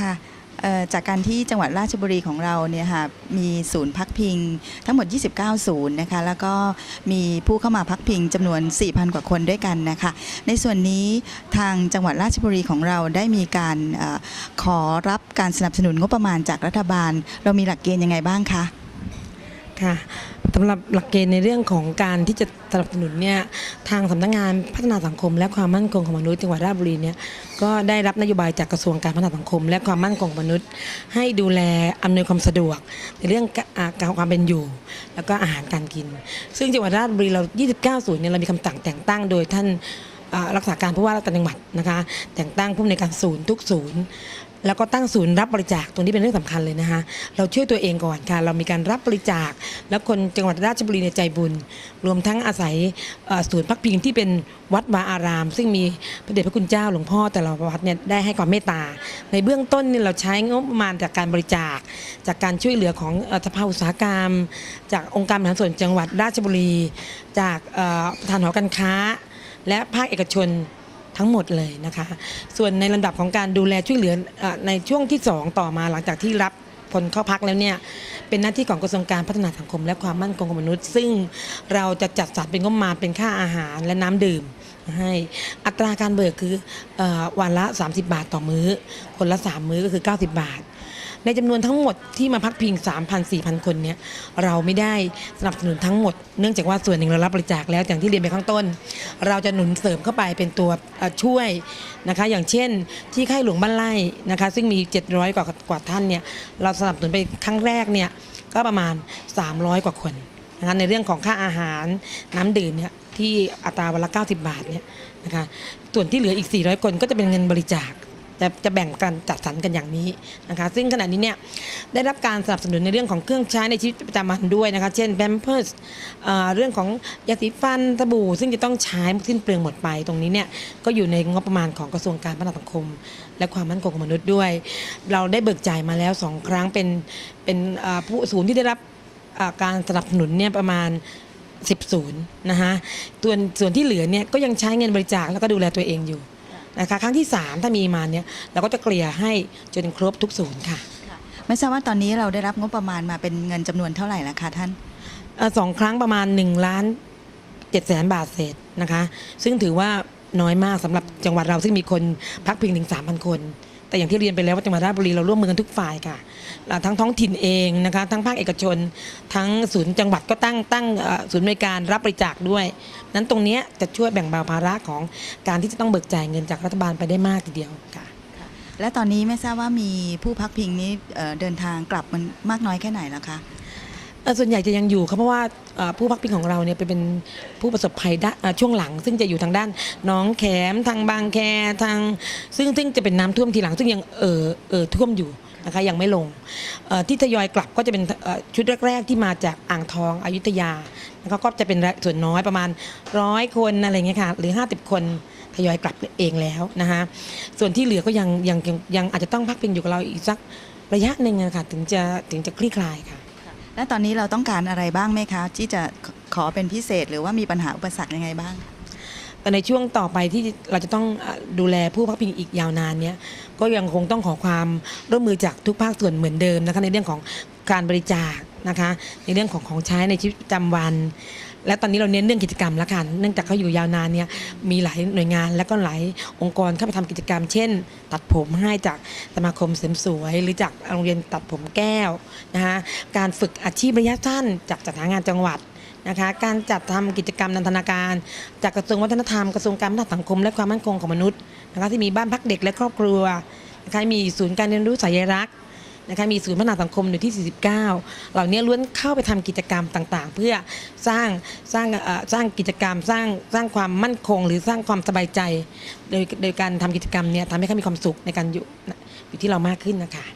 ค่ะจากการที่จังหวัดราชบุรีของเราเนี่ยค่ะมีศูนย์พักพิงทั้งหมด 29 ศูนย์นะคะแล้วก็มีผู้เข้ามาพักพิงจำนวน 4,000 กว่าคนด้วยกันนะคะในส่วนนี้ทางจังหวัดราชบุรีของเราได้มีการอขอรับการสนับสนุนงบประมาณจากรัฐบาล เรามีหลักเกณฑ์ยังไงบ้างคะ ค่ะสำหรับหลักเกณฑ์ในเรื่องของการที่จะสนับสนุนเนี่ยทางสำนักงานพัฒนาสังคม และความมั่นคงของมนุษย์จังหวัดราชบุรีเนี่ยก็ได้รับนโยบายจากกระทรวงการพัฒนาสังคม และความมั่นคงมนุษย์ ให้ดูแลอำนวยความสะดวก ในเรื่องการความเป็นอยู่ แล้วก็อาหารการกิน ซึ่งจังหวัดราชบุรีเรา 29 ศูนย์เนี่ยเรามีคำสั่งแต่งตั้งโดยท่านรักษาการผู้ว่าราชการจังหวัดนะคะแต่งตั้งผู้อำนวยการศูนย์ทุกศูนย์ แล้วก็ตั้งศูนย์รับบริจาคตรงนี้เป็นเรื่องสำคัญเลยนะคะเราช่วยตัวเองก่อนค่ะเรามีการรับบริจาค แล้วคนจังหวัดราชบุรีในใจบุญ รวมทั้งอาศัยศูนย์พักพิงที่เป็นวัดวาอาราม ซึ่งมีพระเดชพระคุณเจ้าหลวงพ่อแต่ละวัดเนี่ยได้ให้ความเมตตา ในเบื้องต้นเนี่ยเราใช้งบประมาณจากการบริจาค จากการช่วยเหลือของสภาอุตสาหกรรม จากองค์การบริหารส่วนจังหวัดราชบุรี จากประธานหอการค้า และภาคเอกชน ทั้งหมดเลยนะคะ ส่วนในลำดับของการดูแลช่วยเหลือในช่วงที่ 2 ต่อมาหลังจากที่รับคนเข้าพักแล้วเนี่ยเป็นหน้าที่ของกระทรวงการพัฒนาสังคม และความมั่นคงของมนุษย์ ซึ่งเราจะจัดสรรเป็นงบมาเป็นค่าอาหารและน้ำดื่มให้อัตราการเบิกคือออวันละ 30 บาทต่อมื้อ คนละ 3 มื้อก็คือ 90 บาท ในจำนวนทั้งหมดที่มาพักพิง 3,000 4,000 คนเนี่ยเราไม่ได้สนับสนุนทั้งหมด เนื่องจากว่าส่วนหนึ่งเรารับบริจาคแล้วอย่างที่เรียนไปข้างต้น เราจะหนุนเสริมเข้าไปเป็นตัวช่วยนะคะ อย่างเช่น ที่ค่ายหลวงบ้านไร่นะคะ ซึ่งมี 700 กว่ากว่าท่านเนี่ยเราสนับสนุนไปครั้งแรกเนี่ยก็ประมาณ 300 กว่าคนนะคะในเรื่องของค่าอาหารน้ำดื่มเนี่ยที่อัตราวันละ 90 บาทเนี่ยนะคะส่วนที่เหลืออีก 400 คนก็จะเป็นเงินบริจาค จะจะแบ่งกันจัดสรรกันอย่างนี้นะคะซึ่งขณะนี้เนี่ยได้รับการสนับสนุนในเรื่องของเครื่องใช้ในชีวิตประจำวันด้วยนะคะเช่นแบมเพิร์สเรื่องของยาสีฟันสบู่ซึ่งจะต้องใช้สิ้นเปลืองหมดไปตรงนี้เนี่ยก็อยู่ในงบประมาณของกระทรวงการพัฒนาสังคม และความมั่นคงของมนุษย์ด้วย เราได้เบิกจ่ายมาแล้วสองครั้งเป็นเป็นผู้ศูนย์ที่ได้รับการสนับสนุนเนี่ยประมาณ10ศูนย์นะคะส่วนส่วนที่เหลือเนี่ยก็ยังใช้เงินบริจาคแล้วก็ดูแลตัวเองอยู่ นะคะครั้งที่ 3 ถ้ามีมาเนี่ยเราก็จะเกลี่ยให้จนครบทุกศูนย์ค่ะไม่ทราบว่าตอนนี้เราได้รับงบประมาณมาเป็นเงินจำนวนเท่าไหร่ละคะท่าน เอ่อสองครั้งประมาณ1ล้าน7แสนบาทเศษนะคะ ซึ่งถือว่าน้อยมากสำหรับจังหวัดเราซึ่งมีคนพักพิงถึง 3,000 คน แต่อย่างที่เรียนไปแล้วว่าจังหวัดราชบุรีเราร่วมมือกันทุกฝ่ายค่ะทั้งท้องถิ่นเองนะคะทั้งภาคเอกชน ทั้งศูนย์จังหวัดก็ตั้งตั้งศูนย์บริการรับบริจาคด้วย นั้นตรงนี้จะช่วยแบ่งเบาภาระของการที่จะต้องเบิกจ่ายเงินจากรัฐบาลไปได้มากทีเดียวค่ะ และตอนนี้ไม่ทราบว่ามีผู้พักพิงนี้เดินทางกลับมันมากน้อยแค่ไหนแล้วคะ ส่วนใหญ่จะยังอยู่ครับเพราะว่าผู้พักพิงของเราเนี่ยเป็นผู้ประสบภัยช่วงหลัง ซึ่งจะอยู่ทางด้านหน้องแขมทางบางแคทางซึ่งซึ่งจะเป็นน้ำท่วมทีหลัง ซึ่งยังเออเออท่วมอยู่นะคะยังไม่ลงที่ทยอยกลับก็จะเป็นชุดแรก ๆ ที่มาจากอ่างทองอยุธยาแล้วก็จะเป็นส่วนน้อยประมาณร้อยคนอะไรเงี้ยค่ะหรือ 50 คนทยอยกลับเองแล้วนะคะส่วนที่เหลือก็ยังยังยังอาจจะต้องพักพิงอยู่กับเราอีกสักระยะหนึ่งนะคะถึงจะถึงจะคลี่คลายค่ะ และตอนนี้เราต้องการอะไรบ้างไหมคะ ที่จะขอเป็นพิเศษหรือว่ามีปัญหาอุปสรรคยังไงบ้างแต่ในช่วงต่อไปที่เราจะต้องดูแลผู้พักพิงอีกยาวนานเนี้ยก็ยังคงต้องขอความร่วมมือจากทุกภาคส่วนเหมือนเดิมนะคะในเรื่องของการบริจาค นะคะ ในเรื่องของของใช้ในชีวิตประจำวัน และตอนนี้เราเน้นเรื่องกิจกรรมแล้วกันเนื่องจากเขาอยู่ยาวนานเนี่ยมีหลายหน่วยงานและก็หลายองค์กรเข้าไปทำกิจกรรม เช่น ตัดผมให้จากสมาคมเสริมสวย หรือจากโรงเรียนตัดผมแก้วนะคะการฝึกอาชีพระยะสั้นจากจัดหางานจังหวัดนะคะการจัดทำกิจกรรมนันทนาการ จากกระทรวงวัฒนธรรมกระทรวงการพัฒนาสังคมและความมั่นคงของมนุษย์นะคะที่มีบ้านพักเด็กและครอบครัวนะคะมีศูนย์การเรียนรู้สายรักษ นะคะมีศูนย์พัฒนาสังคมอยู่ที่ 49 เหล่านี้ล้วนเข้าไปทำกิจกรรมต่างๆ เพื่อสร้างสร้างสร้างกิจกรรม สร้างสร้างความมั่นคง หรือสร้างความสบายใจ โดยโดยการทำกิจกรรมเนี่ยทำให้เขามีความสุขในการอยู่อยู่ที่เรามากขึ้นนะคะ